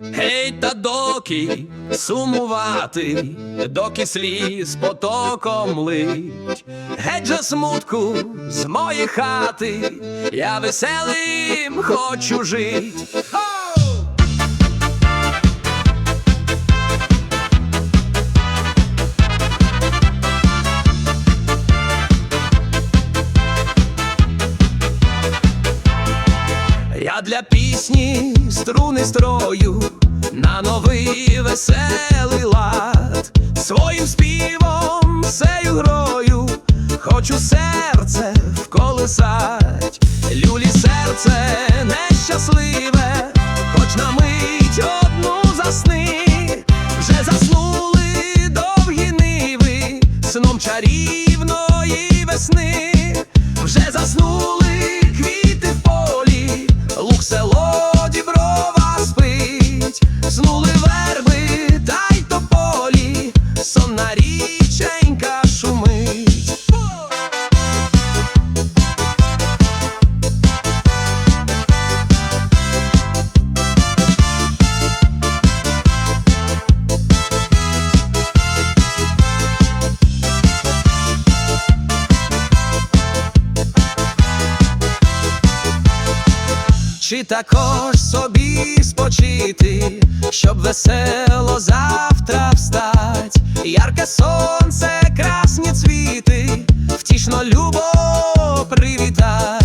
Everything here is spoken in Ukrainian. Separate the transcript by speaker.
Speaker 1: Гей, та доки сумувати, доки сліз потоком лить, геть же смутку з моєї хати, я веселим хочу жить. Я для пісні струни строю на новий веселий лад, своїм співом, сею грою, хочу серце вколисать, люлі серце нещасливе, хоч на мить одну засни, вже заснули довгі ниви, сном чарівної весни, річенька шумить. Чи також собі спочити, щоб весело завтра встать, ярке сонце, привітай.